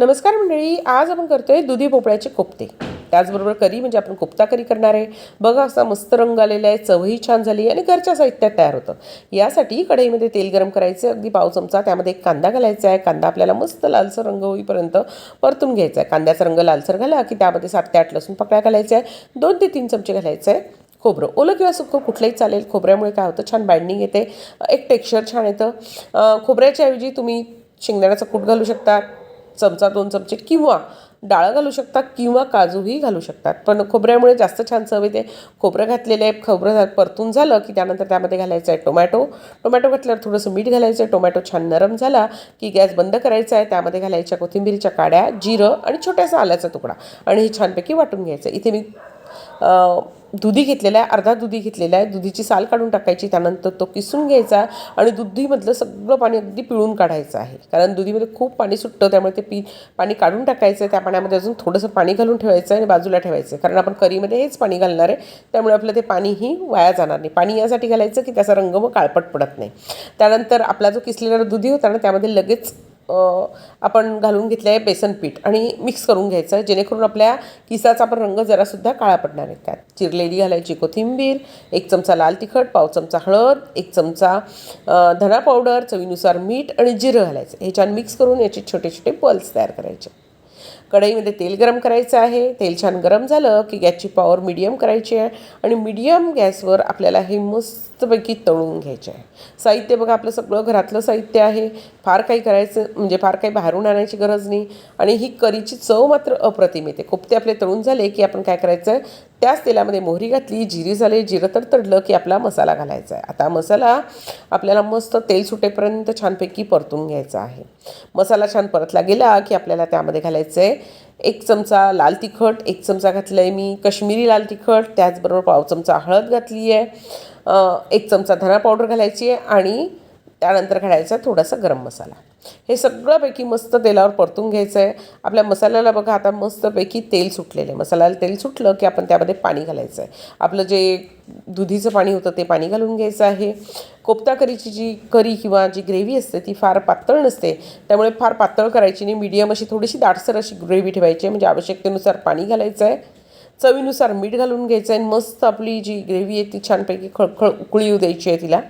नमस्कार मंडळी आज आपण करतोय दुधी भोपळ्याचे कोफ्ते त्याचबरोबर करी म्हणजे आपण कोफ्ता करी करणार आहे. बघा असा मस्त रंग आलेला आहे चवही छान झाली आणि घरच्या साहित्यात तयार होतं. यासाठी कढईमध्ये तेल गरम करायचं अगदी पाव चमचा त्यामध्ये एक कांदा घालायचा आहे. कांदा आपल्याला मस्त लालसर रंग होईपर्यंत परतून घ्यायचा आहे. कांद्याचा रंग लालसर घाला की त्यामध्ये सात ते आठ लसूण पकड्या घालायच्या आहे. दोन ते तीन चमचे घालायचं आहे. खोबरं ओलं किंवा सुकं कुठलंही चालेल. खोबऱ्यामुळे काय होतं छान बाइंडिंग येते. एक टेक्स्चर छान येतं. खोबऱ्याच्या ऐवजी तुम्ही शेंगदाण्याचा कूट घालू शकता. चमचा दोन चमचे किंवा डाळ घालू शकता किंवा काजूही घालू शकतात. पण खोबऱ्यामुळे जास्त छान चव येते. खोबरं घातलेलं आहे खोबरं परतून झालं की त्यानंतर त्यामध्ये घालायचं आहे टोमॅटो. टोमॅटो घातल्यावर थोडंसं मीठ घालायचं आहे टोमॅटो छान नरम झाला की गॅस बंद करायचा आहे. त्यामध्ये घालायच्या कोथिंबीरीच्या काड्या जिरं आणि छोट्यासा आल्याचा तुकडा आणि हे छानपैकी वाटून घ्यायचं. इथे मी दुधी घेतलेला आहे अर्धा दुधी घेतलेला आहे. दुधीची साल काढून टाकायची त्यानंतर तो किसून घ्यायचा आणि दुधीमधलं सगळं पाणी अगदी पिळून काढायचं आहे. कारण दुधीमध्ये खूप पाणी सुटतं त्यामुळे ते पी पाणी काढून टाकायचं आहे. त्या पाण्यामध्ये अजून थोडंसं पाणी घालून ठेवायचं आहे आणि बाजूला ठेवायचं आहे. कारण आपण करीमध्ये हेच पाणी घालणार आहे. त्यामुळे आपलं ते पाणीही वाया जाणार नाही. पाणी यासाठी घालायचं की त्याचा रंग मग काळपट पडत नाही. त्यानंतर आपला जो किसलेला दुधी होता ना त्यामध्ये लगेच आपण घालून घेतलं आहे बेसन पीठ आणि मिक्स करून घ्यायचं आहे. जेणेकरून आपल्या किसाचा पण रंग जरासुद्धा काळा पडणार आहे त्यात. चिरलेली घालायची कोथिंबीर एक चमचा लाल तिखट पाव चमचा हळद एक चमचा धना पावडर चवीनुसार मीठ आणि जिरं घालायचं. हे छान मिक्स करून याचे छोटे छोटे पल्स तयार करायचे. कढईमध्ये तेल गरम करायचं आहे. तेल छान गरम झालं की गॅसची पॉवर मिडियम करायची आहे आणि मिडियम गॅसवर आपल्याला हे मस्तपैकी तळून घ्यायचे आहे. साहित्य बघा आपलं सगळं घरातलं साहित्य आहे. फार काही करायचं म्हणजे फार काही बाहेरून आणायची गरज नाही. आणि ही करीची चव मात्र अप्रतिम येते. कोपते आपले तळून झाले की आपण काय करायचं आहे त्याच तेलामध्ये मोहरी घातली जिरी झाले जिरं तर तडलं की आपला मसाला घालायचा आहे. आता मसाला आपल्याला मस्त तेल सुटेपर्यंत छानपैकी परतून घ्यायचा आहे. मसाला छान परतला गेला की आपल्याला त्यामध्ये घालायचं आहे एक चमचा लाल तिखट एक चमचा घातलं आहे मी कश्मीरी लाल तिखट त्याचबरोबर पाव चमचा हळद घातली आहे एक चमचा धना पावडर घालायची आहे आणि त्यानंतर घालायचा थोडासा गरम मसाला. हे सगळंपैकी मस्त तेलावर परतून घ्यायचं आहे आपल्या मसाल्याला बघा आता मस्तपैकी तेल सुटलेलं आहे. मसाल्याला तेल सुटलं की आपण त्यामध्ये पाणी घालायचं आहे आपलं जे दुधीचं पाणी होतं ते पाणी घालून घ्यायचं आहे. कोफ्ता करीची जी करी किंवा जी ग्रेव्ही असते ती फार पातळ नसते. त्यामुळे फार पातळ करायची नाही. मीडियम अशी थोडीशी दाटसर अशी ग्रेव्ही ठेवायची आहे. म्हणजे आवश्यकतेनुसार पाणी घालायचं आहे चवीनुसार मीठ घालून घ्यायचं आहे आणि मस्त आपली जी ग्रेव्ही आहे ती छानपैकी खळखळ उकळी येऊ द्यायची आहे तिला.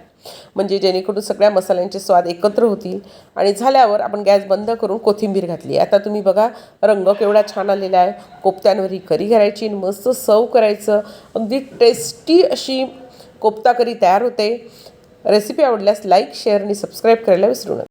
म्हणजे जेणेकरून सगळ्या मसाल्यांचे स्वाद एकत्र होतील. आणि झाल्यावर आपण गॅस बंद करून कोथिंबीर घातली आता तुम्ही बघा रंग केवढा छान आलेला आहे. कोफ्त्यांवर ही करी घालायची आणि मस्त सर्व करायचं. अगदी टेस्टी अशी कोफ्ता करी तयार होते. रेसिपी आवडल्यास लाईक शेअर आणि सबस्क्राईब करायला विसरू नका.